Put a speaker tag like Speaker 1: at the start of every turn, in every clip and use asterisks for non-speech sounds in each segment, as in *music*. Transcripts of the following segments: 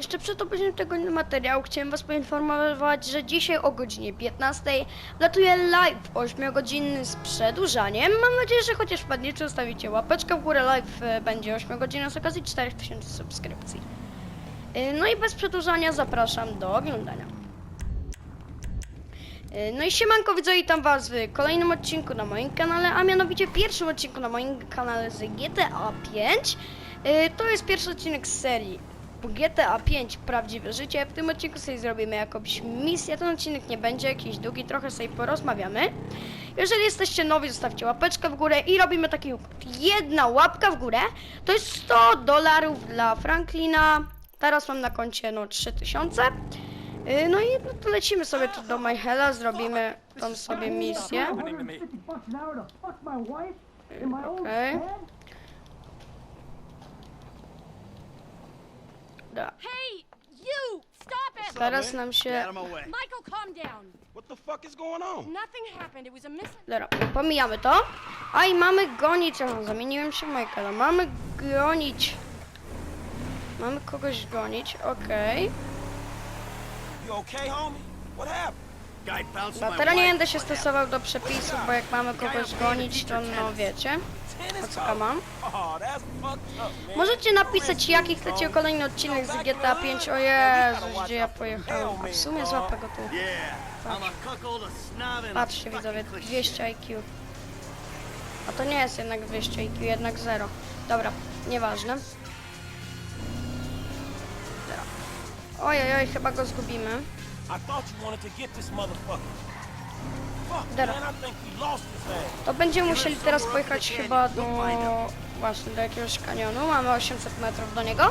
Speaker 1: Jeszcze przed obejrzeniem tego materiału chciałem Was poinformować, że dzisiaj o godzinie 15 latuje live 8-godzinny z przedłużaniem. Mam nadzieję, że chociaż wpadniecie, ustawicie łapeczkę w górę. Live e, będzie 8 godzin z okazji 4000 subskrypcji. E, No i bez przedłużania zapraszam do oglądania. E, No i siemanko widzowie, witam was w kolejnym odcinku na moim kanale, a mianowicie pierwszym odcinku na moim kanale z GTA 5. E, To jest pierwszy odcinek z serii GTA 5 Prawdziwe Życie. W tym odcinku sobie zrobimy jakąś misję, ten odcinek nie będzie jakiś długi, trochę sobie porozmawiamy. Jeżeli jesteście nowi, zostawcie łapeczkę w górę i robimy taki. Jedna łapka w górę to jest 100 dolarów dla Franklina. Teraz mam na koncie no 3000. Yy, No i no to lecimy sobie tu do Michaela, zrobimy tą sobie misję. Okej. Da.
Speaker 2: Hey, you! Stop it!
Speaker 1: Teraz nam się...
Speaker 2: Michael, calm down.
Speaker 3: What the fuck is going on?
Speaker 2: Nothing happened. It was a mis...
Speaker 1: Dobra, pomijamy to. A i mamy gonić. Aha, zamieniłem się w Michaela. Mamy gonić. Mamy kogoś gonić, okej.
Speaker 3: You okay, homie? What happened?
Speaker 4: Guy bounced my
Speaker 1: nie
Speaker 4: wife.
Speaker 1: będę się stosował do przepisów, bo jak mamy kogoś gonić, to no wiecie. Co mam? Możecie napisać, jaki chcecie kolejny odcinek z GTA 5. O Jezus, gdzie ja pojechałem. A w sumie złapę go tu.
Speaker 4: A
Speaker 1: Patrzcie widzowie,
Speaker 4: cliché.
Speaker 1: 200 IQ. A to nie jest jednak 200 IQ, jednak 0. Dobra, nieważne. Ojej, oj, chyba go zgubimy.
Speaker 3: I thought you wanted to get this motherfucker.
Speaker 1: Dobra. To będziemy musieli teraz pojechać chyba do... Właśnie, do jakiegoś kanionu. Mamy 800 metrów do niego.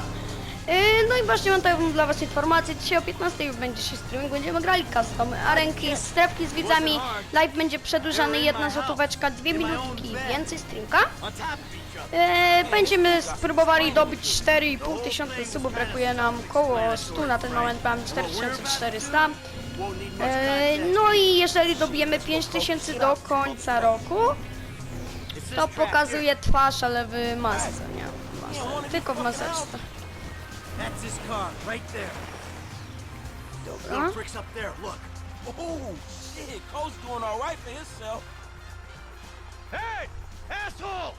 Speaker 1: Yy, No i właśnie mam taką dla Was informację. Dzisiaj o 15 już będzie się streaming. Będziemy grali custom arenki, strefki z widzami. Live będzie przedłużany, jedna złotóweczka, dwie minutki więcej streamka. E, będziemy spróbowali dobić 4,5 tysiąca subów, brakuje nam około 100 na ten moment, mam 4400. E, no i jeżeli dobijemy 5000 do końca roku, to pokazuje twarz, ale w masce, nie w masce, tylko w maseczce. Dobra.
Speaker 3: Oh.
Speaker 4: Hey, asshole!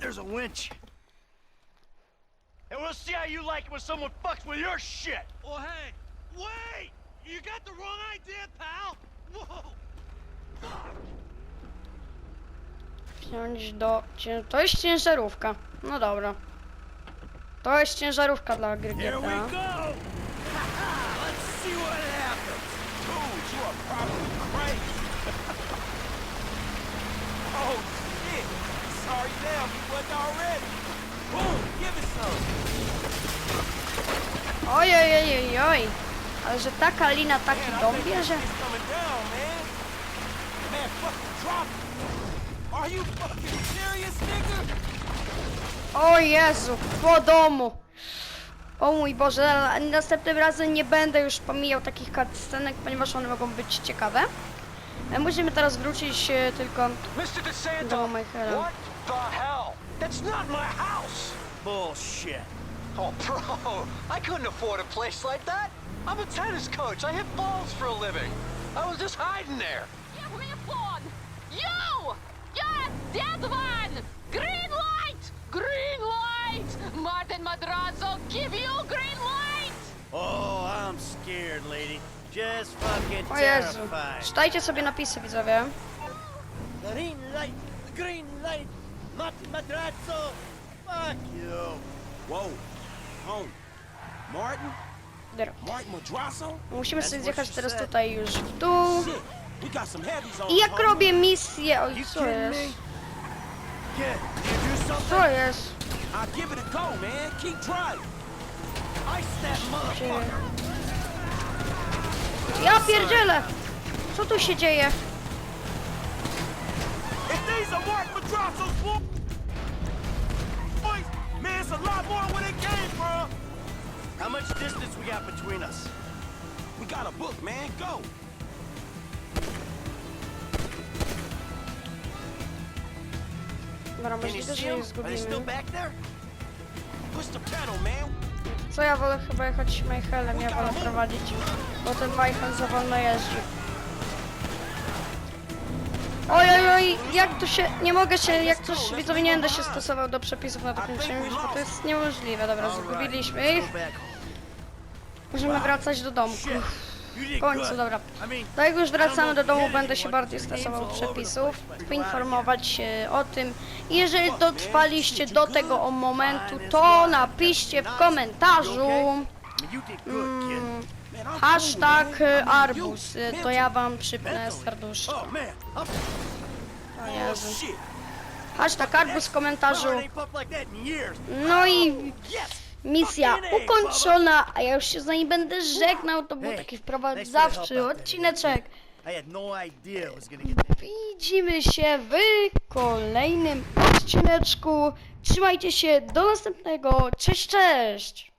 Speaker 4: There's a winch. And we'll see how you like it when someone fucks with your shit.
Speaker 5: Well, hey, wait! You got the wrong idea, pal! Whoa!
Speaker 1: Wziąć do... cię- To jest ciężarówka. No dobra. To jest ciężarówka dla gry
Speaker 4: Here we
Speaker 1: GTA.
Speaker 4: go! *laughs* Let's see what happens.
Speaker 3: Dude, you are probably crazy. *laughs* oh, shit. Sorry now, you wasn't already.
Speaker 1: Oj, oj, oj, oj, oj. Ale że taka lina taki dom bierze? O Jezu, po domu. O mój Boże, ale następnym razem nie będę już pomijał takich cutscenek, ponieważ one mogą być ciekawe. E, Musimy teraz wrócić e, tylko do Michaela.
Speaker 5: What the hell? That's not my house!
Speaker 4: Bullshit.
Speaker 5: Oh, bro, I couldn't afford a place like that. I'm a tennis coach. I hit balls for a living. I was just hiding there. Give me a lawn.
Speaker 2: You weapon! You! Yes, that one! Green light! Green light! Martin Madrazo, give you green light!
Speaker 4: Oh, I'm scared, lady. Just fucking
Speaker 1: O Jezu.
Speaker 4: terrified.
Speaker 1: Czytajcie sobie napisy, widzowie.
Speaker 4: Green light, green light, Martin Madrazo. Fuck you.
Speaker 3: Whoa, home. Martin?
Speaker 1: Dobra.
Speaker 3: Martin Madrasso?
Speaker 1: Musimy sobie zjechać teraz
Speaker 4: said.
Speaker 1: tutaj już w dół.
Speaker 3: Shit, we got some heavies on
Speaker 1: I jak robię misję... Oj,
Speaker 4: You
Speaker 1: co jest? Co jest?
Speaker 3: I'll give it a go, man. Keep trying.
Speaker 4: Ice that motherfucker.
Speaker 1: Ja pierdzielę! Co tu się dzieje?
Speaker 3: If these are Martin Madrasso's
Speaker 4: How much distance we got between us?
Speaker 3: We got a book, man. Go.
Speaker 1: Dobra,
Speaker 4: Can you
Speaker 1: możliwe, że
Speaker 4: them?
Speaker 1: je
Speaker 4: Are they still
Speaker 1: zgubimy.
Speaker 4: back there?
Speaker 3: push the pedal, man.
Speaker 1: Co ja wolę chyba jechać Michaelem, ja wolę prowadzić, bo ten Michael za wolno jeździ. Oj, oj, oj, jak to się, nie mogę się, jak coś, widzowie, nie będę się stosował do przepisów na czymś, bo to jest niemożliwe. Dobra, zgubiliśmy ich. Możemy wracać do domku.
Speaker 4: You
Speaker 1: W końcu, dobra.
Speaker 4: Mean,
Speaker 1: Tak jak już wracamy do domu, będę się bardziej stosował przepisów, poinformować e, o tym. I jeżeli dotrwaliście do tego momentu, to napiszcie w komentarzu. Mm, hashtag arbuz, e, to ja wam przypnę serduszko.
Speaker 4: Oh,
Speaker 1: O
Speaker 3: Oh,
Speaker 1: Jezu. Hashtag arbuz w komentarzu. No i. misja ukończona, a ja już się z nami będę żegnał. To był taki wprowadzawczy odcineczek.
Speaker 4: No.
Speaker 1: Widzimy się w kolejnym odcineczku. Trzymajcie się, do następnego. Cześć, cześć!